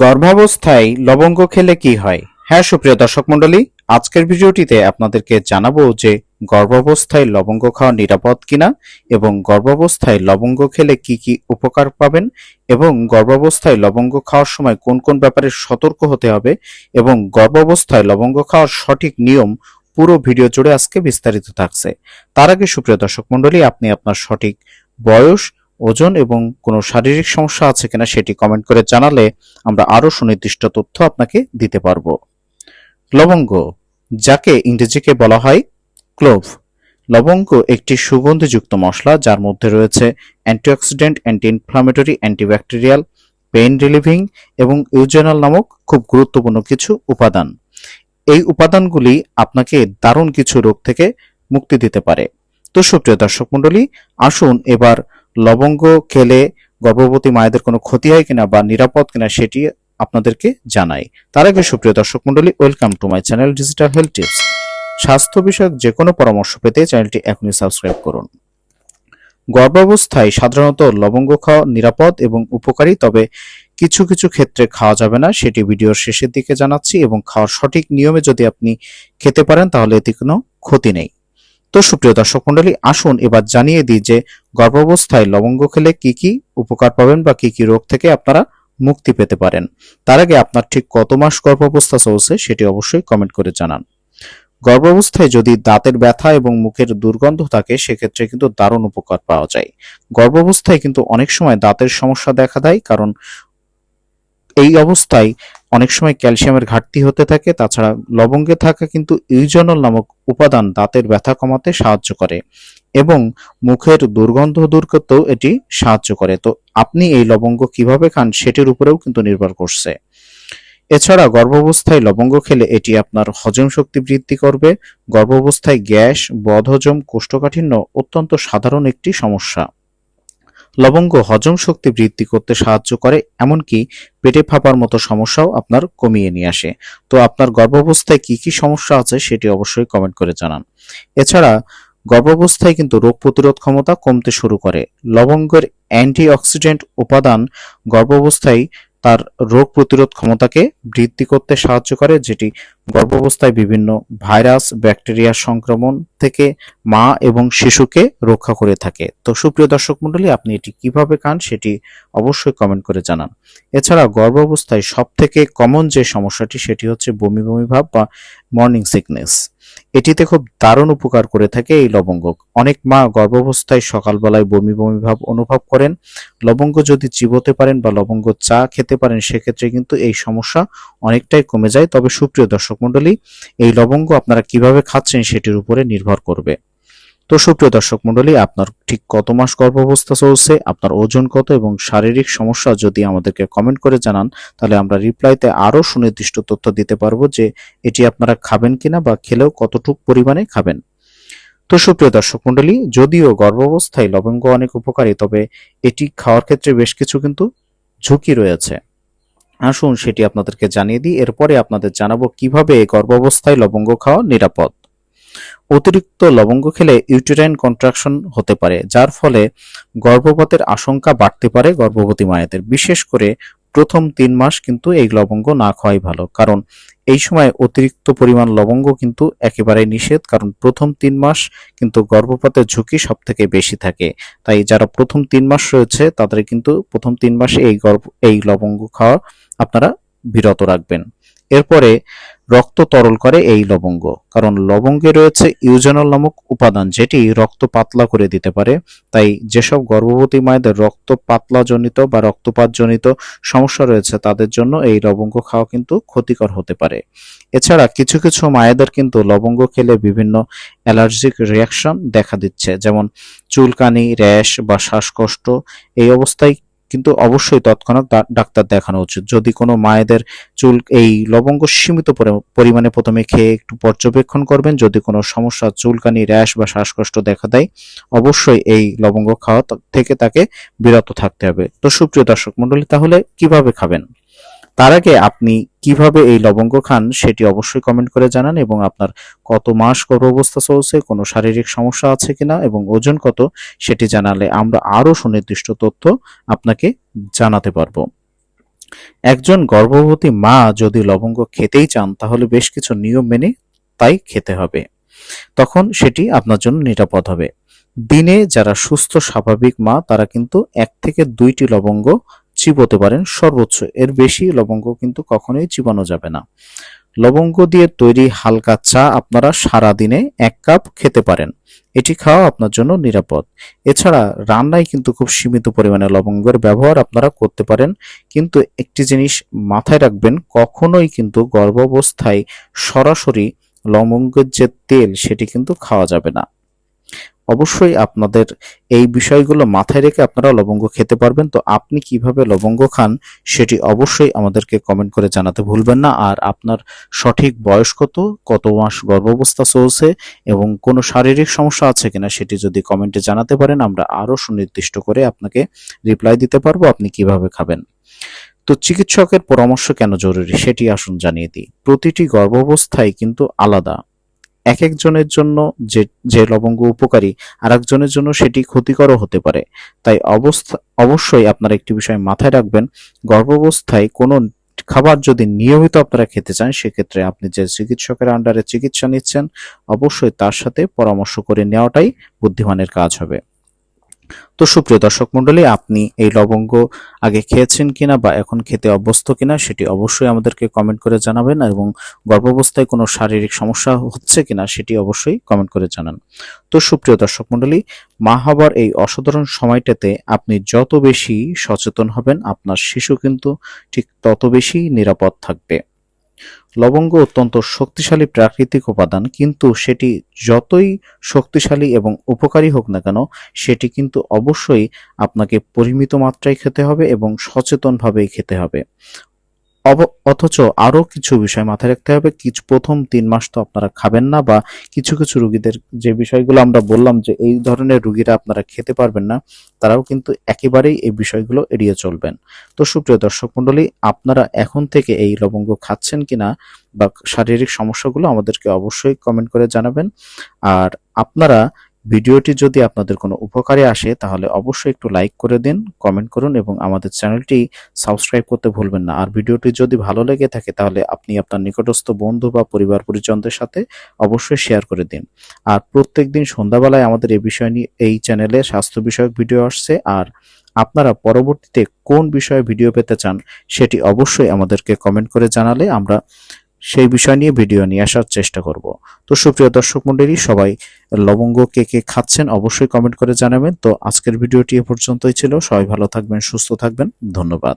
গর্ভাবস্থায় লবঙ্গ খেলে কি হয়? হ্যাঁ সুপ্রিয় দর্শক মণ্ডলী, আজকের ভিডিওটিতে আপনাদেরকে জানাব যে গর্ভাবস্থায় লবঙ্গ খাওয়া নিরাপদ কিনা এবং গর্ভাবস্থায় লবঙ্গ খেলে কি কি উপকার পাবেন এবং গর্ভাবস্থায় লবঙ্গ খাওয়ার সময় কোন কোন ব্যাপারে সতর্ক হতে হবে এবং গর্ভাবস্থায় লবঙ্গ খাওয়ার সঠিক নিয়ম পুরো ভিডিও জুড়ে আজকে বিস্তারিত থাকছে। তার আগে, সুপ্রিয় দর্শক মণ্ডলী, আপনি আপনার সঠিক বয়স ওজন এবং কোনো শারীরিক সমস্যা আছে কিনা সেটি কমেন্ট করে জানালে আমরা আরও সুনির্দিষ্ট তথ্য আপনাকে দিতে পারব। লবঙ্গ, যাকে ইংরেজিকে বলা হয় ক্লোভ লবঙ্গ একটি সুগন্ধিযুক্ত মশলা যার মধ্যে রয়েছে antioxidant anti inflammatory antibacterial pain relieving এবং ইউজেনাল নামক খুব গুরুত্বপূর্ণ কিছু উপাদান। এই উপাদানগুলি আপনাকে দারুণ কিছু রোগ থেকে মুক্তি দিতে পারে। তো সুপ্রিয় দর্শক মণ্ডলী, আসুন এবার লবঙ্গ খেলে গর্ভবতী মায়েদের কোনো ক্ষতি হয় কিনা বা নিরাপদ কিনা সেটি আপনাদেরকে জানাই। তার আগে সুপ্রিয় দর্শক মন্ডলী welcome to my channel digital health tips স্বাস্থ্য বিষয়ক যে কোনো পরামর্শ পেতে চ্যানেলটি এখনই সাবস্ক্রাইব করুন। গর্ভাবস্থায় সাধারণত লবঙ্গ খাওয়া নিরাপদ এবং উপকারী, তবে কিছু কিছু ক্ষেত্রে খাওয়া যাবে না, সেটি ভিডিওর শেষের দিকে জানাচ্ছি এবং খাওয়ার সঠিক নিয়মে যদি আপনি খেতে পারেন, তাহলে এতে কোনো ক্ষতি নেই। তো সুপ্রিয় দর্শক মণ্ডলী, আসুন এবার জানিয়ে দিই যে গর্ভাবস্থায় লবঙ্গ খেলে কি কি উপকার পাবেন বা কি কি রোগ থেকে আপনারা মুক্তি পেতে পারেন। তার আগে আপনার ঠিক কত মাস গর্ভাবস্থা চলছে সেটি অবশ্যই কমেন্ট করে জানান। গর্ভাবস্থায় যদি দাঁতের ব্যথা এবং মুখের দুর্গন্ধ থাকে, সেক্ষেত্রে কিন্তু দারুণ উপকার পাওয়া যায়। গর্ভাবস্থায় কিন্তু অনেক সময় দাঁতের সমস্যা দেখা দেয়, কারণ এই অবস্থায় অনেক সময় ক্যালসিয়ামের ঘাটতি হতে থাকে, তাছাড়া লবঙ্গে থাকা কিন্তু ইউজনল নামক উপাদান দাঁতের ব্যথা কমাতে সাহায্য করে এবং মুখের দুর্গন্ধ দূর করতেও এটি সাহায্য করে। তো আপনি এই লবঙ্গ কীভাবে খান সেটির উপরেও কিন্তু নির্ভর করছে। এছাড়া গর্ভাবস্থায় লবঙ্গ খেলে এটি আপনার হজম শক্তি বৃদ্ধি করবে। গর্ভাবস্থায় গ্যাস, বদহজম, কোষ্ঠকাঠিন্য অত্যন্ত সাধারণ একটি সমস্যা। লবঙ্গ হজম শক্তি বৃদ্ধি করতে সাহায্য করে, এমনকি পেটে ফাঁপার মতো সমস্যাও আপনার কমিয়ে নিয়ে আসে। তো আপনার গর্ভাবস্থায় কি কি সমস্যা আছে সেটি অবশ্যই কমেন্ট করে জানান। এছাড়া, গর্ভাবস্থায় কিন্তু রোগ প্রতিরোধ ক্ষমতা কমতে শুরু করে। লবঙ্গের অ্যান্টিঅক্সিডেন্ট উপাদান গর্ভাবস্থায় তার রোগ প্রতিরোধ ক্ষমতাকে বৃদ্ধি করতে সাহায্য করে, যেটি গর্ভাবস্থায় বিভিন্ন ভাইরাস, ব্যাকটেরিয়া সংক্রমণ থেকে মা এবং শিশুকে রক্ষা করে থাকে। তো সুপ্রিয় দর্শক মণ্ডলী, আপনি এটি কীভাবে খান সেটি অবশ্যই কমেন্ট করে জানান। এছাড়া গর্ভাবস্থায় সব থেকে কমন যে সমস্যাটি, সেটি হচ্ছে বমি বমি ভাব বা মর্নিং সিকনেস এটিতে খুব দারুণ উপকার করে থাকে এই লবঙ্গ। অনেক মা গর্ভাবস্থায় সকালবেলায় বমি বমি ভাব অনুভব করেন। লবঙ্গ যদি চিবোতে পারেন বা লবঙ্গ চা খেতে পারেন, সেক্ষেত্রে কিন্তু এই সমস্যা অনেকটাই কমে যায়। তবে সুপ্রিয় দর্শক মণ্ডলী, এই লবঙ্গ আপনারা কীভাবে খাচ্ছেন সেটির উপরে নির্ভর করবে। তো সুপ্রিয় দর্শক মণ্ডলী, আপনার ঠিক কত মাস গর্ভাবস্থা চলছে, আপনার ওজন কত এবং শারীরিক সমস্যা যদি আমাদেরকে কমেন্ট করে জানান, তাহলে আমরা রিপ্লাইতে আরও সুনির্দিষ্ট তথ্য দিতে পারব যে এটি আপনারা খাবেন কিনা বা খেলেও কতটুকু পরিমাণে খাবেন। তো সুপ্রিয় দর্শক মণ্ডলী, যদিও গর্ভাবস্থায় লবঙ্গ অনেক উপকারী, তবে এটি খাওয়ার ক্ষেত্রে বেশ কিছু কিন্তু ঝুঁকি রয়েছে। আসুন, সেটি আপনাদেরকে জানিয়ে দিই। এরপরে আপনাদের জানাব কীভাবে গর্ভাবস্থায় লবঙ্গ খাওয়া নিরাপদ। অতিরিক্ত লবঙ্গ খেলে ইউটেরাইন কন্ট্রাকশন হতে পারে, যার ফলে গর্ভপাতের আশঙ্কা বাড়তে পারে গর্ভবতী মায়েদের। বিশেষ করে প্রথম তিন মাস কিন্তু এই লবঙ্গ না খাওয়াই ভালো। কারণ এই সময় অতিরিক্ত পরিমাণ লবঙ্গ কিন্তু একেবারে নিষেধ, কারণ প্রথম তিন মাস কিন্তু গর্ভপাতের ঝুঁকি সব থেকে বেশি থাকে। তাই যারা প্রথম তিন মাস রয়েছে, তাদের কিন্তু প্রথম তিন মাসে এই গর্ভ, এই লবঙ্গ খাওয়া আপনারা বিরত রাখবেন। এরপরে রক্ত তরল করে এই লবঙ্গ। কারণ লবঙ্গে রয়েছে ইউজেনল নামক উপাদান যেটি রক্ত পাতলা করে দিতে পারে। তাই যেসব গর্ভবতী মায়েদের রক্ত পাতলা জনিত বা রক্তপাত জনিত সমস্যা রয়েছে, তাদের জন্য এই লবঙ্গ খাওয়া কিন্তু ক্ষতিকর হতে পারে। এছাড়া কিছু কিছু মায়েদের কিন্তু লবঙ্গ খেলে বিভিন্ন অ্যালার্জিক রিয়াকশন দেখা দিচ্ছে, যেমন চুলকানি, র্যাশ বা শ্বাসকষ্ট। এই অবস্থায় কিন্তু অবশ্যই তৎক্ষণাৎ ডাক্তার দেখানো উচিত। যদি কোনো মায়েদের চুল এই লবঙ্গ সীমিত পরিমাণে প্রথমে খেয়ে একটু পর্যবেক্ষণ করবেন, যদি কোনো সমস্যা, চুলকানি, র্যাশ বা শ্বাসকষ্ট দেখা দেয়, অবশ্যই এই লবঙ্গ খাওয়া থেকে তাকে বিরত থাকতে হবে। তো সুপ্রিয় দর্শক মন্ডলী তাহলে কীভাবে খাবেন? তার আগে আপনি কীভাবে এই লবঙ্গ খান সেটি অবশ্যই কমেন্ট করে জানান এবং আপনার কত মাস গর্ভাবস্থা চলছে, কোনো শারীরিক সমস্যা আছে কিনা এবং ওজন কত সেটি জানালে আমরা আরও সুনির্দিষ্ট তথ্য আপনাকে জানাতে পারব। একজন গর্ভবতী মা যদি লবঙ্গ খেতেই চান তাহলে বেশ কিছু নিয়ম মেনে তাই খেতে হবে। তখন সেটি আপনার জন্য নিরাপদ হবে। দিনে যারা সুস্থ, স্বাভাবিক মা তারা কিন্তু এক থেকে দুইটি লবঙ্গ চিবোতে পারেন সর্বোচ্চ। এর বেশি লবঙ্গ কিন্তু কখনোই চিবানো যাবে না। লবঙ্গ দিয়ে তৈরি হালকা চা আপনারা সারা দিনে এক কাপ খেতে পারেন। এটি খাওয়া আপনার জন্য নিরাপদ। এছাড়া রান্নায় কিন্তু খুব সীমিত পরিমাণে লবঙ্গের ব্যবহার আপনারা করতে পারেন। কিন্তু একটি জিনিস মাথায় রাখবেন, কখনোই কিন্তু গর্ভাবস্থায় সরাসরি লবঙ্গের যে তেল সেটি কিন্তু খাওয়া যাবে না। অবশ্যই আপনাদের এই বিষয়গুলো মাথায় রেখে আপনারা লবঙ্গ খেতে পারবেন। তো আপনি কীভাবে লবঙ্গ খান সেটি অবশ্যই আমাদেরকে কমেন্ট করে জানাতে ভুলবেন না। আর আপনার সঠিক বয়স কত কত মাস গর্ভাবস্থা চলছে এবং কোনো শারীরিক সমস্যা আছে কিনা সেটি যদি কমেন্টে জানাতে পারেন, আমরা আরও সুনির্দিষ্ট করে আপনাকে রিপ্লাই দিতে পারব আপনি কীভাবে খাবেন। তো চিকিৎসকের পরামর্শ কেন জরুরি সেটি আসুন জানিয়ে দিই। প্রতিটি গর্ভাবস্থায় কিন্তু আলাদা। এক একজনের জন্য যে যে লবঙ্গ উপকারী আর একজনের জন্য সেটি ক্ষতিকরও হতে পারে। তাই অবস্থা, অবশ্যই আপনারা একটি বিষয় মাথায় রাখবেন, গর্ভাবস্থায় কোনো খাবার যদি নিয়মিত আপনারা খেতে চান, সেক্ষেত্রে আপনি যে চিকিৎসকের আন্ডারে চিকিৎসা নিচ্ছেন, অবশ্যই তার সাথে পরামর্শ করে নেওয়াটাই বুদ্ধিমানের কাজ হবে। তো সুপ্রিয় দর্শক মণ্ডলী, আপনি এই লবঙ্গ আগে খেয়েছেন কিনা বা এখন খেতে অভ্যস্ত কিনা সেটি অবশ্যই আমাদেরকে কমেন্ট করে জানাবেন এবং গর্ভাবস্থায় কোনো শারীরিক সমস্যা হচ্ছে কিনা সেটি অবশ্যই কমেন্ট করে জানান। তো সুপ্রিয় দর্শক মণ্ডলী, মা হবার এই অসাধারণ সময়টাতে আপনি যত বেশি সচেতন হবেন, আপনার শিশু কিন্তু ঠিক তত বেশি নিরাপদ থাকবে। লবঙ্গ অত্যন্ত শক্তিশালী প্রাকৃতিক উপাদান, কিন্তু সেটি যতই শক্তিশালী এবং উপকারী হোক না কেন, সেটি কিন্তু অবশ্যই আপনাকে পরিমিত মাত্রায় খেতে হবে এবং সচেতনভাবেই খেতে হবে। অথচ আরও কিছু বিষয় মাথায় রাখতে হবে। কিছু, প্রথম তিন মাস তো আপনারা খাবেন না বা কিছু কিছু রোগীদের যে বিষয়গুলো আমরা বললাম যে এই ধরনের রোগীরা আপনারা খেতে পারবেন না, তারাও কিন্তু একেবারেই এই বিষয়গুলো এড়িয়ে চলবেন। তো সুপ্রিয় দর্শক মণ্ডলী, আপনারা এখন থেকে এই লবঙ্গ খাচ্ছেন কিনা বা শারীরিক সমস্যাগুলো আমাদেরকে অবশ্যই কমেন্ট করে জানাবেন। আর আপনারা ভিডিওটি যদি আপনাদের কোনো উপকারে আসে, তাহলে অবশ্যই একটু লাইক করে দিন কমেন্ট করুন এবং আমাদের চ্যানেলটি সাবস্ক্রাইব করতে ভুলবেন না। আর ভিডিওটি যদি ভালো লেগে থাকে, তাহলে আপনি আপনার নিকটস্থ বন্ধু বা পরিবার পরিজনদের সাথে অবশ্যই শেয়ার করে দিন। আর প্রত্যেকদিন সন্ধ্যাবেলায় আমাদের এই বিষয় নিয়ে, এই চ্যানেলে স্বাস্থ্য বিষয়ক ভিডিও আসছে। আর আপনারা পরবর্তীতে কোন বিষয়ে ভিডিও পেতে চান, সেটি অবশ্যই আমাদেরকে কমেন্ট করে জানালে আমরা সেই বিষয় নিয়ে ভিডিও নিয়ে আসার চেষ্টা করব। তো সুপ্রিয় দর্শক মন্ডলী, সবাই লবঙ্গ কে কে খাচ্ছেন অবশ্যই কমেন্ট করে জানাবেন। তো আজকের ভিডিওটি এ পর্যন্তই ছিল। সবাই ভালো থাকবেন, সুস্থ থাকবেন। ধন্যবাদ।